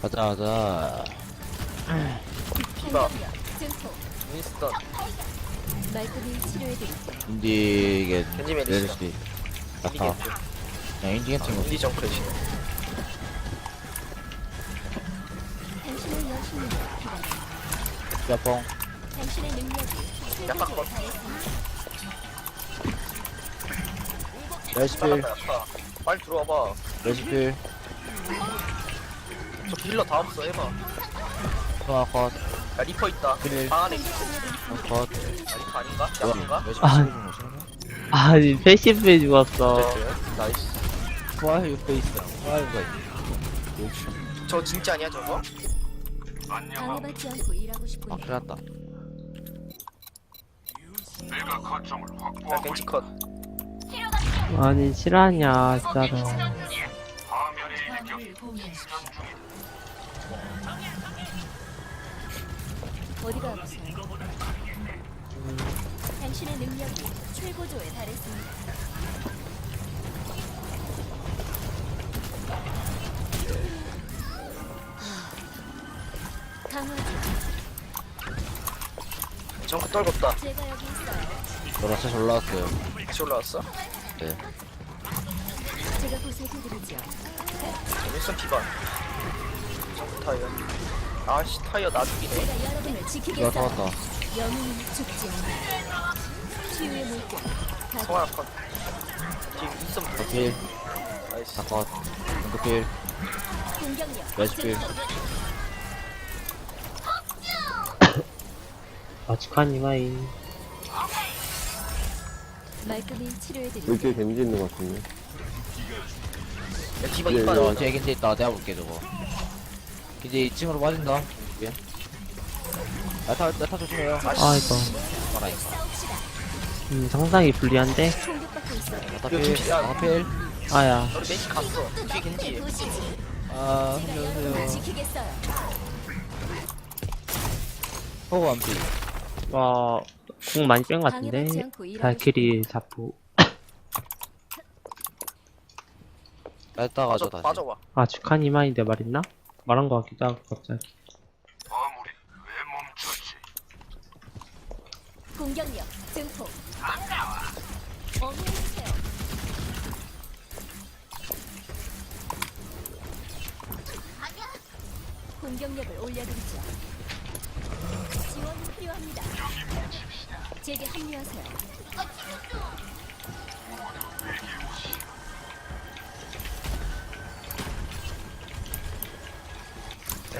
가자 가자. 디바 증폭 윈스턴 말끔히 치료해드릴게요. 인디게 겐지 메리시. 내릴 수도 있 인디 아파 겐지 그냥 인디게 친구 인디 정크레시. 당신의 여신님을 기다립니다. 야뽕. 당신의 능력이 약간 최고조에 컷. 달했습니다. 레시필. 나갔다 빨리 들어와봐. 레시필 저 딜러 다 없어 해봐 소아 컷 야 리퍼 있다 네. 방 안에 있어 컷. 야 리퍼 아닌가? 야인가? 아. 거 싫어? 아니 패시브에 죽었어 나이스 와이 페이스야 와이 이거 저 진짜 아니야 저거? 방해받지 않고 일하고 아 싶군요. 큰일 났다 야 겐지 컷 아니 실화냐 진짜로 어디가 아프세요? 당신의 능력이 최고조에 달했습니다. 강화주, 정크 떨궜다 제가 여기 있어요. 노라 다시 올라왔어요 다시 올라왔어 네 제가 보살펴드리죠. 디바 정크 타이어 아씨 타이어 나 죽이네 여러분을 누가 지키겠어요. 잡았다 영웅은 죽지 않아. 치유의 물결. 성환아 컷 뒤에 윈스턴 필 나이스 다컷 덩크필 공격력, 레시필 아직한 이마이 말끔히 치료해드리죠. 여기 겐지 있는 것 같은데. 야 디바 예, 이빠 저 겐지 있다 내가 볼게 저거 이제 2층으로 빠진다 예. 야타 야타 조심해요 아 이거 말아니까 싸웁시다. 음, 상당히 불리한데 이거 필. 야타 필 아야 우리 메시 갔어 뒤에 겐지. 아, 살려주세요. 호구 완피. 와궁 많이 뺀 것 같은데 발키리 자포 뺐다 다시. 빠져와 아 죽한 이마인데 말했나? 말한 것 같기도 하고 갑자기 공격력 증폭. 어머니세요. 공격력을 올려드리죠. 지원이 필요합니다. 제게 합류하세요.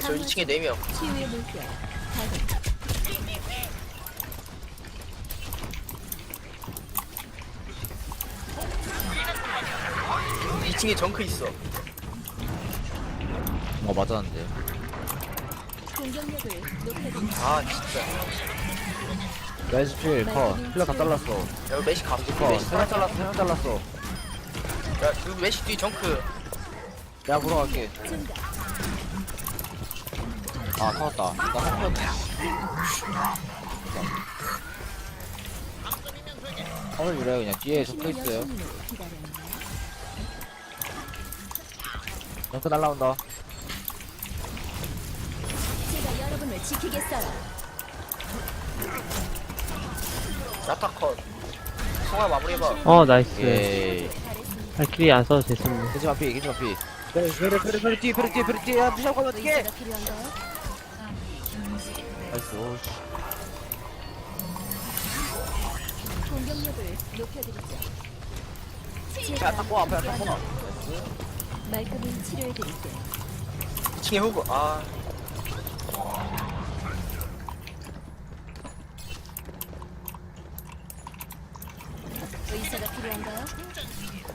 야, 저 2층에 4명 치유의 물결. 가동. 2층에 정크 있어 어, 맞았는데. 공격력을. 아 진짜 레시필, 컷. 필러 다 잘랐어. 야 메시 갔어 컷. 메시 세명 잘랐어, 세명 잘랐어. 야 이거 메시 뒤 정크 내가 보러 갈게. 증가. 아, 터졌다. 나 헛겼다. 화물 유래 그냥 뒤에 적혀 있어요. 정크 날라온다. 제가 여러분을 지키겠어요. 야타 컷 성아 마무리해봐 어 나이스 예. 발키리 안 써도 됐었네 겐지 마피, 겐지 마피. 그래, 그래, 그래, 그래, 뒤에, 그래, 뒤에, 그래, 뒤에. 야, 무시하고 가면 어떡해! 필요한가요? 나이스, 오씨. 공격력을 높여드리죠. 야, 탁구 앞에, 탁구 나. 말끔히 치료해드릴게요. 2층에 호구 아 의사가 필요한가요?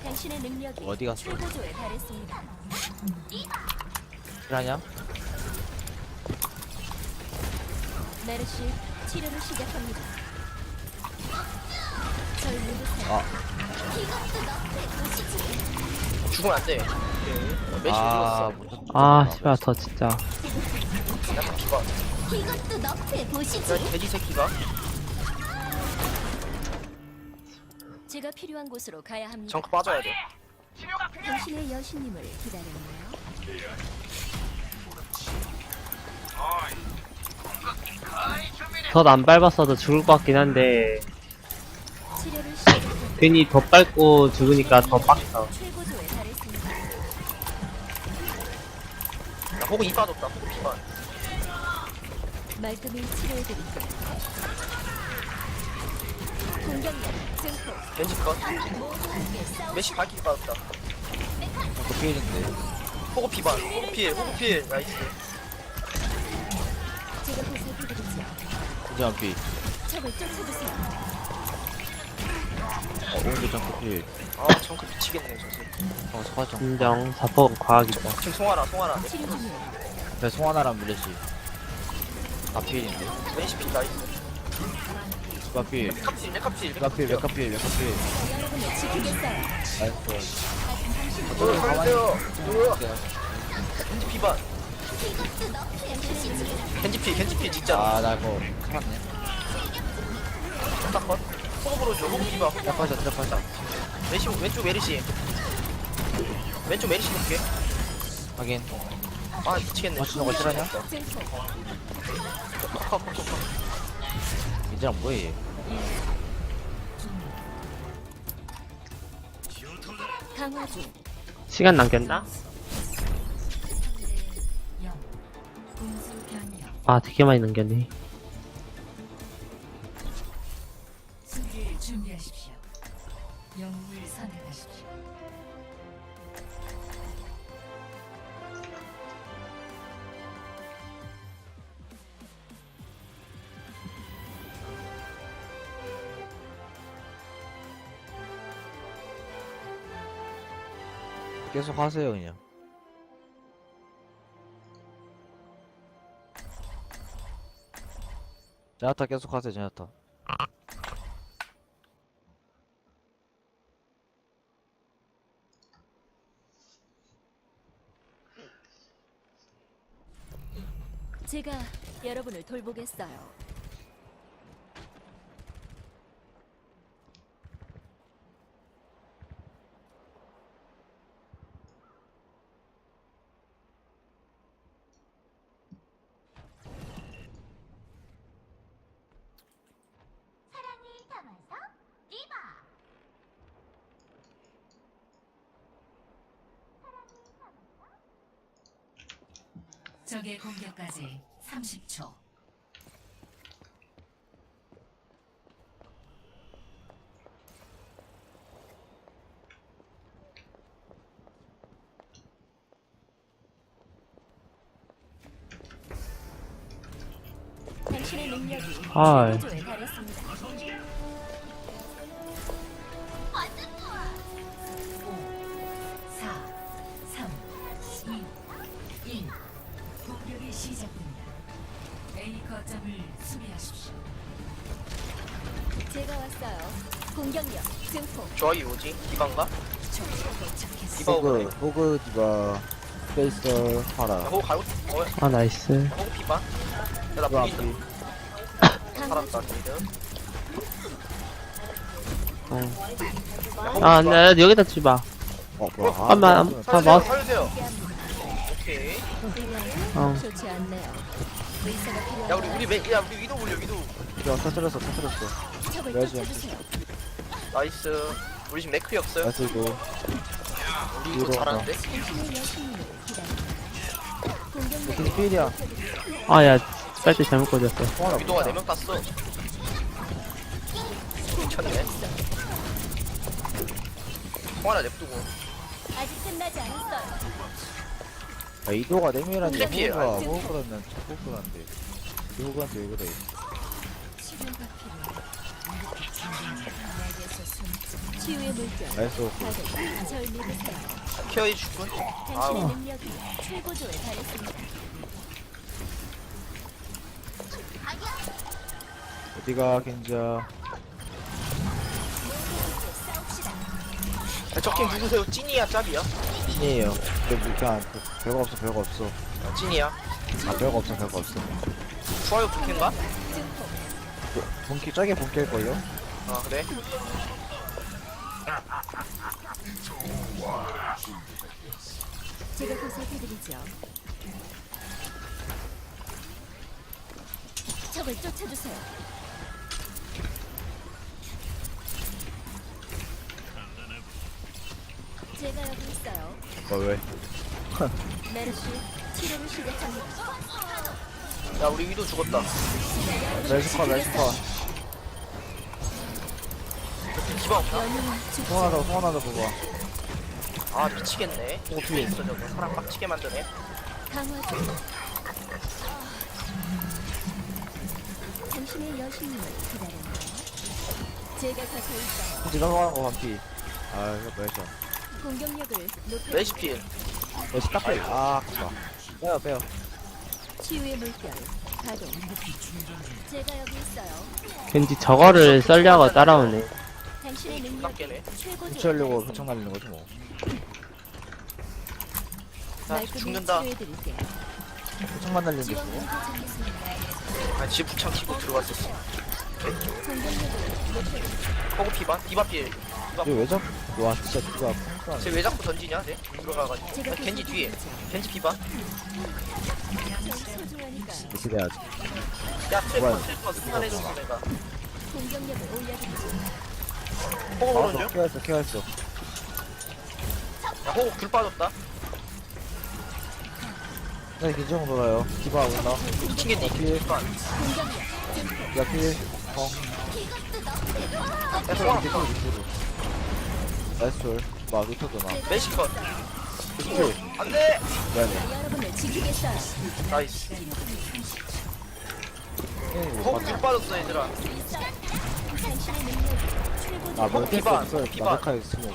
당신의 능력이 어디 갔어? 최고조에 달했습니다. 실하냐? 메르시 치료를 시작합니다. 절 믿으세요. 아. 죽으면 안 돼 메시 아, 죽었어 못아 씨발 저 진짜 이것도 돼지 새끼가 제가 필요한 곳으로 가야 합니다. 정크 빠져야 돼 당신의 여신님을 기다렸나요? 덧 안 밟았어도 죽을 것 같긴 한데. 괜히 덧 밟고 죽으니까 더 빡쳐. 나 호구 이 빠졌다 호구 피반 말끔히 치료해드릴게요. 공격력 증폭. 겐지 컷. 메시 발키리 빠졌다 그 필인데. 호구 피반 호구 필 호구 필 나이스 제가. 적을 쫓아주세요. 어, 오른쪽 정크 필. 아 정크 미치겠네 저새 어, 소화정. 인정 사포 과학이다 지금 송하나 송하나 치료 중이에요. 앞에 송하나랑 밀레시. 다 필인데. 메시 필 나이스 수바 필. 메카필 메카필 메카필, 메카필, 메카필. 여러분을 지키겠어요. 나이스. 저를 살려주세요 누구야 겐지 피반 겐지 피 겐지 피 진짜 아, 나 이거 큰일 났네. 딱 컷. 호구 불어줘 호구 피반 트랩하자, 트랩하자. 메시 왼쪽 메리시 왼쪽 메리시 볼게 확인. 아 미치겠네 맞추는 거 싫어하냐? 컷컷컷컷 이제랑 뭐해, 얘. 시간 남겼나? 아 되게 많이 남겼네 수비를. 계속 하세요, 그냥. 제나타 계속 하세요, 제나타. 제가 여러분을 돌보겠어요. 적의 공격까지 30초. 당신의 능력이 디바인가? 디바 호그, 호그, 디바, 스페이서, 파라. 호구 갈고 어 아 나이스 호구 피반 야나 그 보인다 앞이. 살았다. 지금 어. 아 나, 여기다 집어 어, 뭐야. 아, 잠깐만, 안- 다 살려주세요. 살려주세요 함께합니다. 오케이 이건 어. 좋지 않네요. 의사가 필요한 야 우리 우리 메, 야 우리 위도 올려 위도 야, 터뜨렸어, 터뜨렸어. 쫓아주세요. 나이스 우리 지금 맥크리 없어요 나이스, 이거. 우리 이거 위로 잘하는데 근데 필이야. 아야 빨대 잘못 꽂았어 통화나 위도가 4명 땄어 미쳤네 통 하나 냅두고 아직 끝나지 않았어요. 야, 이도가 내밀한데 캐피해, 호그가 아니. 호그는 호그한데 호그한테 왜 그래 치료가 필요해. 치유의 물결. 나이스 호그 가득 절 믿으세요. 케어해 주군 당신의 아우 능력이 최고조에 달했습니다. 어디가 겐자 적팀 누구세요? 찐이야 짭이야? 찐이에요 근데 뭐 그냥 그- 별거 없어 별거 없어 아, 찐이야 아 별거 없어 별거 없어 좋아요 부캔가? 증폭. 본캐 짜게 본캐일걸요? 아 그래? 제가 보살펴드리죠. 적을 쫓아주세요. 제가 여기 있어요. 어, 왜? 메르시 치료를 시작합니다. 야 우리 위도 죽었다 멜스커, 멜스커. 기방 없나? 송하나, 송하나 봐봐. 아 미치겠네 오, 뒤에 있어 저거 사람 빡치게 만드네 강화. 당신의 여신님을 기다립니다. 제가. 이제 넘어가는 거 반피. 아, 이거 뭐야. 공격력을 높여 레시피 멜스 딱 빼. 아, 아깝다. 빼요, 빼요. 치유의 물결 가동. 제가 여기 있어요. 왠지 저거를 썰려고 따라오네. 당신의 능력 깜깨네 최고조. 붙여려고 표창 날리는 거지, 뭐. 나 죽는다 치료해드릴게요. 표창만 날리는 게 지원금. 도착했습니다. 아 지금 부창 키고 들어왔었어 공격력을 높여. 허구 피반? 디바 필 이거 왜 자꾸, 와, 진짜 누가. 쟤왜 자꾸 던지냐 쟤? 들어가가지고 아, 겐지 뒤에 겐지 피반? 소중하니까 해야지? 야? 트래퍼 트래퍼 스판해줬어 내가 공격력을 올려드리죠. 오는 중? 케어했어, 케어했어. 야 호구 귤 빠졌다 네, 기정 돌아요. 디바 온다. 미친 겐지 뒤에. 피반 공격력 야, 필. 어. 야 소환 밑으로, 밑으로. 나이스 솔. 와, 루터도 나. 메시컷 필. 안돼 미안해. 여러분을 지키겠어요. 나이스 못 봤네. 귤 빠졌어 얘들아 당신의 능력이 아, 뭐, 비반, 없어요. 비반. 마데카에 스모.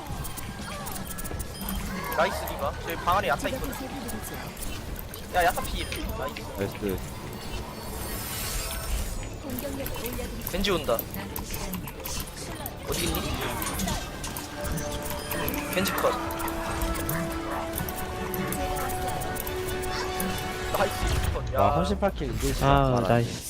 나이스 디바 저기 방 안에 야타 있거든. 야 야타 필 나이스 나이스. 겐지 온다 어디 있니? 겐지 컷 나이스 컷 와, 야. 38킬 2대 10. 아, 나이스.